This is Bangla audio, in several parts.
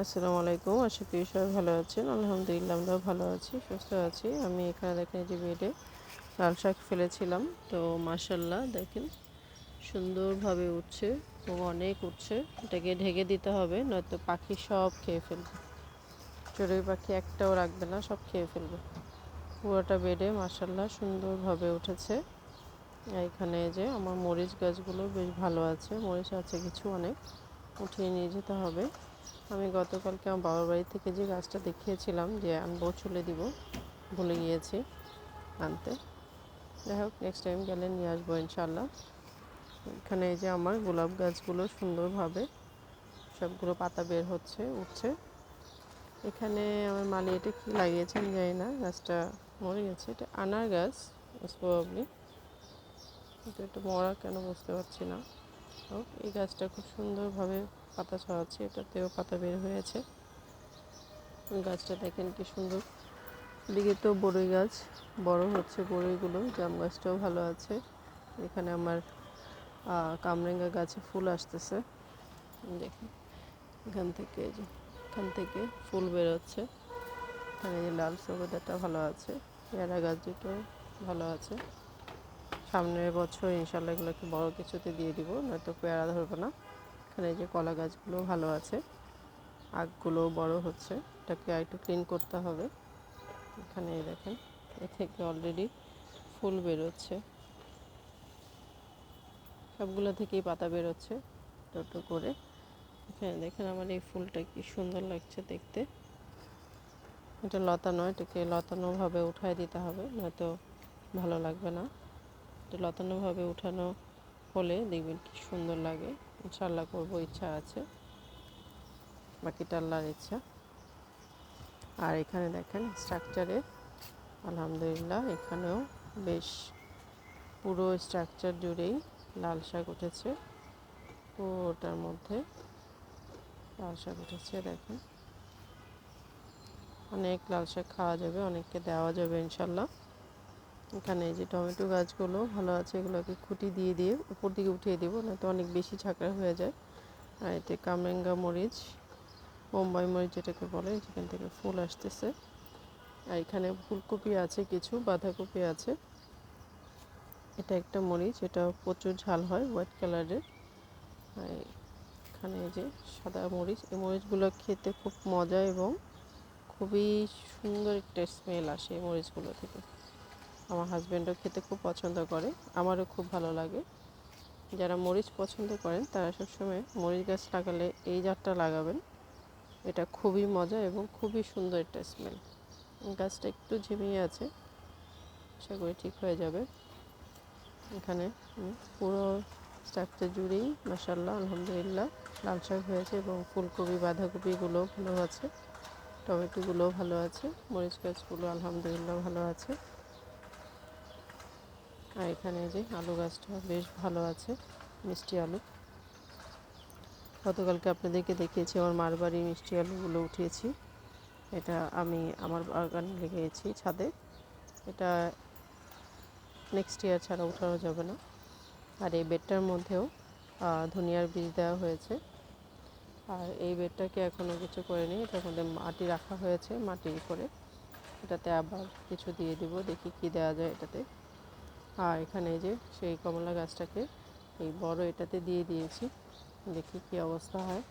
আসসালামু আলাইকুম, আশা করি সবাই ভালো আছেন। আলহামদুলিল্লাহ আমরাও ভালো আছি, সুস্থ আছি। আমি এখানে দেখেন যে বেডে লাল শাক ফেলেছিলাম। তো মাসাল্লাহ দেখেন, সুন্দরভাবে উঠছে এবং অনেক উঠছে। এটাকে ঢেকে দিতে হবে, নয়তো পাখি সব খেয়ে ফেলবে। চড়ুই পাখি একটাও রাখবে না, সব খেয়ে ফেলবে। পুরোটা বেডে মাসাল্লাহ সুন্দরভাবে উঠেছে। এখানে যে আমার মরিচ গাছগুলো বেশ ভালো আছে, মরিচ আছে কিছু অনেক, উঠিয়ে নিয়ে যেতে হবে। আমি গতকালকে আমার বাবার বাড়ি থেকে যে গাছটা দেখিয়েছিলাম যে আনব চলে দিব, ভুলে গিয়েছি আনতে। যাই হোক নেক্সট টাইম গেলে নিয়ে আসব ইনশাল্লাহ এখানে এই যে আমার গোলাপ গাছগুলো সুন্দরভাবে সবগুলো পাতা বের হচ্ছে, উঠছে। এখানে আমার মালি এটা কী লাগিয়েছেন জানি না, গাছটা মরে গেছে। এটা আনার গাছ প্রবাবলি এটা মরা কেন বুঝতে পারছি না। এই গাছটা খুব সুন্দরভাবে পাতা ছড়াচ্ছে, এটাতেও পাতা বের হয়েছে গাছটা দেখেন কি সুন্দর। দিকে তো বড়ই গাছ, বড় হচ্ছে বড়ইগুলো, জাম গাছটাও ভালো আছে। এখানে আমার কামরেঙ্গা গাছে ফুল আসতেছে। দেখুন, এখান থেকে যে, এখান থেকে ফুল বেরোচ্ছে। এখানে যে লাল সবেদাটা ভালো আছে, পেয়ারা গাছ দুটো ভালো আছে। সামনের বছর ইনশাল্লাহ এগুলোকে বড় কিছুতে দিয়ে দিব, নয়তো পেয়ারা ধরবে না। এখানে যে কলা গাছগুলো ভালো আছে আগগুলো বড় হচ্ছে, এটাকে একটু ক্লিন করতে হবে। এখানে দেখেন, এ থেকে অলরেডি ফুল বেরোচ্ছে। সবগুলো থেকেই পাতা বেরোচ্ছে, টোটো করে। এখানে দেখেন আমার এই ফুলটা কি সুন্দর লাগছে দেখতে। এটা লতা নয়, এটাকে লতানোভাবে উঠায় দিতে হবে, নয়তো ভালো লাগবে না। লতানোভাবে উঠানো হলে দেখবেন কি সুন্দর লাগে। ইনশাল্লাহ করব, ইচ্ছা আছে। বাকিটা আল্লাহর ইচ্ছা। আর এখানে দেখেন স্ট্রাকচারে, আলহামদুলিল্লাহ, এখানেও বেশ পুরো স্ট্রাকচার জুড়েই লাল শাক উঠেছে। পুরোটার মধ্যে লাল শাক উঠেছে, দেখেন। অনেক লাল শাক খাওয়া যাবে, অনেককে দেওয়া যাবে ইনশাল্লাহ এখানে যে টমেটো গাছগুলো ভালো আছে, এগুলোকে খুঁটি দিয়ে দিয়ে উপর দিকে উঠিয়ে দেবো নয়তো অনেক বেশি ঝাঁকড়া হয়ে যায়। আর এতে কামরেঙ্গা মরিচ, বোম্বাই মরিচ যেটাকে বলে যেখান থেকে ফুল আসতেছে। আর এখানে ফুলকপি আছে কিছু, বাঁধাকপি আছে। এটা একটা মরিচ, এটা প্রচুর ঝাল হয়, হোয়াইট কালারের। আর এখানে যে সাদা মরিচ, এই মরিচগুলো খেতে খুব মজা এবং খুবই সুন্দর একটা স্মেল আসে এই মরিচগুলো থেকে। আমার হাজব্যান্ডও খেতে খুব পছন্দ করে, আমারও খুব ভালো লাগে। যারা মরিচ পছন্দ করেন, তারা সবসময় মরিচ গাছ লাগালে এই জাতটা লাগাবেন। এটা খুবই মজা এবং খুবই সুন্দর একটা স্মেল গাছটা একটু ঝিমিয়ে আছে, আশা করি ঠিক হয়ে যাবে। এখানে পুরো স্ট্রাকচার জুড়েই মাসাল্লাহ আলহামদুলিল্লাহ, লাল শাক হয়েছে এবং ফুলকপি, বাঁধাকপিগুলো ভালো আছে, টমেটোগুলোও ভালো আছে, মরিচ গাছগুলো আলহামদুলিল্লাহ ভালো আছে। আর এখানে যে আলু গাছটা বেশ ভালো আছে, মিষ্টি আলু। গতকালকে আপনাদেরকে দেখিয়েছি, আমার মার বাড়ি মিষ্টি আলুগুলো উঠিয়েছি। এটা আমি আমার বাগানে লেগেছি ছাদে। এটা নেক্সট ইয়ার ছাড়া উঠানো যাবে না। আর এই বেডটার মধ্যেও ধনিয়ার বীজ দেওয়া হয়েছে। আর এই বেডটাকে এখনও কিছু করেনি, এটার মধ্যে মাটি রাখা হয়েছে মাটির করে। এটাতে আবার কিছু দিয়ে দিব, দেখি কি দেওয়া যায় এটাতে। আর এখানে যে সেই কমলা গাছটাকে এই বড় এটাতে দিয়ে দিয়েছি। দেখি কি অবস্থা হয়।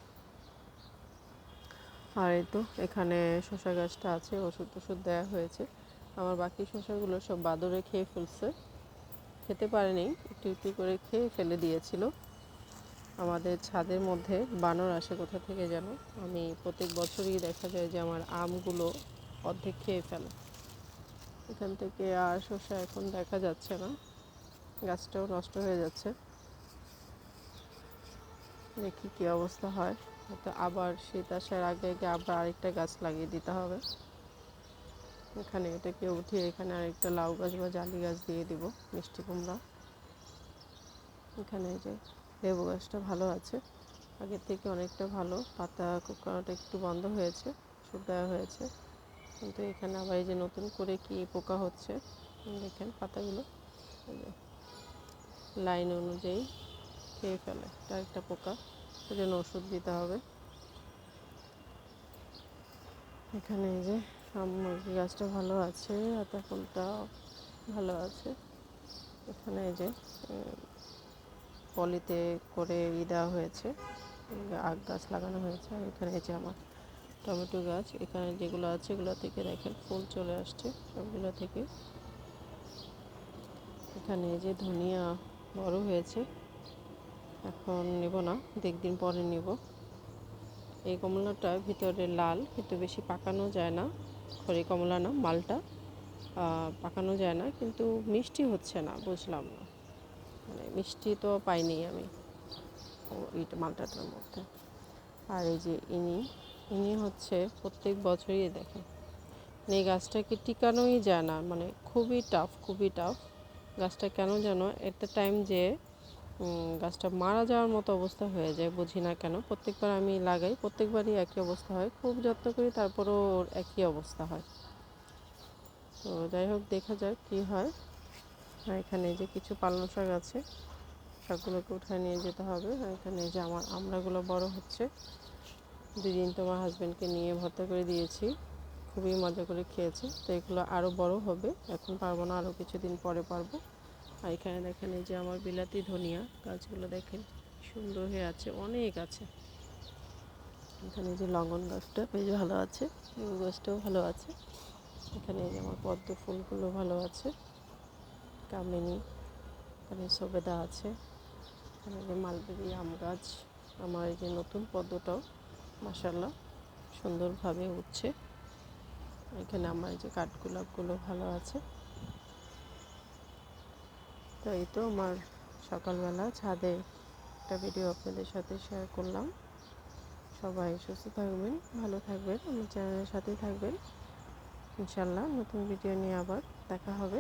আর এই তো এখানে শশা গাছটা আছে, ওষুধ টষুধ দেওয়া হয়েছে। আমার বাকি শসাগুলো সব বাদরে খেয়ে ফেলছে। খেতে পারেনি, একটু একটু করে খেয়ে ফেলে দিয়েছিল। আমাদের ছাদের মধ্যে বানর আসে কোথা থেকে যেন? আমি প্রত্যেক বছরই দেখা যায় যে আমার আমগুলো অর্ধেক খেয়ে ফেলে। এখান থেকে আর শসা এখন দেখা যাচ্ছে না। গাছটাও নষ্ট হয়ে যাচ্ছে। দেখি কী অবস্থা হয়। হয়তো আবার শীত আসার আগে আগে আবার আরেকটা গাছ লাগিয়ে দিতে হবে। এখানে এটাকে উঠিয়ে এখানে আরেকটা লাউ গাছ বা জালি গাছ দিয়ে দিব, মিষ্টি কুমড়া। এখানে যে লেবু গাছটা ভালো আছে। আগের থেকে অনেকটা ভালো। পাতা কুকানোটা একটু বন্ধ হয়েছে দেওয়া হয়েছে। কিন্তু এখানে আবার এই যে নতুন করে কি পোকা হচ্ছে দেখেন পাতাগুলো লাইন অনুযায়ী খেয়ে ফেলে, এটা একটা পোকা সেজন্য ওষুধ দিতে হবে। এখানে এই যে মুরগি গাছটা ভালো আছে আতা ফুলটা ভালো আছে। এখানে এই যে পলিতে করে ই দেওয়া হয়েছে আগ গাছ লাগানো হয়েছে, এখানে এই যে আমার টমেটো গাছ, এখানে যেগুলো আছে এগুলো থেকে দেখেন, ফুল চলে আসছে সবগুলো থেকে। এখানে এই যে ধনিয়া বড় হয়েছে, এখন নেব না দেখ দিন পরে নেব। এই কমলাটা ভিতরে লাল, কিন্তু বেশি পাকানো যায় না খড়ি কমলা না, মালটা পাকানো যায় না, কিন্তু মিষ্টি হচ্ছে না, বুঝলাম না। মানে মিষ্টি তো পাইনি আমি এইটা মালটাটার মধ্যে। আর এই যে ইনি ইনি হচ্ছে প্রত্যেক বছরই দেখেন মানে এই গাছটাকে টিকানোই যায় না মানে খুবই টাফ খুবই টাফ গাছটা কেন যেন একটা টাইম যে গাছটা মারা যাওয়ার মতো অবস্থা হয়ে যায়, বুঝি না কেন। প্রত্যেকবার আমি লাগাই, প্রত্যেকবারই একই অবস্থা হয়। খুব যত্ন করি, তারপরও ওর একই অবস্থা হয়। তো যাই হোক, দেখা যাক কী হয়। এখানে যে কিছু পালং শাক আছে, শাকগুলোকে উঠায় নিয়ে যেতে হবে। এখানে যে আমার আমড়াগুলো বড় হচ্ছে। দুই দিন তোমার হাজব্যান্ডকে নিয়ে ভর্তা করে দিয়েছি। খুবই মজা করে খেয়েছে। তো এগুলো আরও বড় হবে। এখন পারব না আরও কিছুদিন পরে পারব। আর এখানে দেখেন এই যে আমার বিলাতি ধনিয়া গাছগুলো দেখেন, সুন্দর হয়ে আছে, অনেক আছে। এখানে যে লঙ্গন গাছটা, বেশ ভালো আছে, লেবু গাছটাও ভালো আছে। এখানে যে আমার পদ্ম ফুলগুলো ভালো আছে। কামিনী, এখানে সবেদা আছে। এখানে যে মালবেরি আম গাছ আমার এই যে নতুন পদ্মটাও। মাসাল্লাহ সুন্দরভাবে উঠছে। এখানে আমার যে কাঠগোলাপগুলো ভালো আছে। তো এই তো আমার সকালবেলা ছাদে একটা ভিডিও আপনাদের সাথে শেয়ার করলাম। সবাই সুস্থ থাকবেন, ভালো থাকবেন, আমার চ্যানেলের সাথেই থাকবেন। ইনশাল্লাহ নতুন ভিডিও নিয়ে আবার দেখা হবে।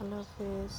আল্লাহ হাফেজ।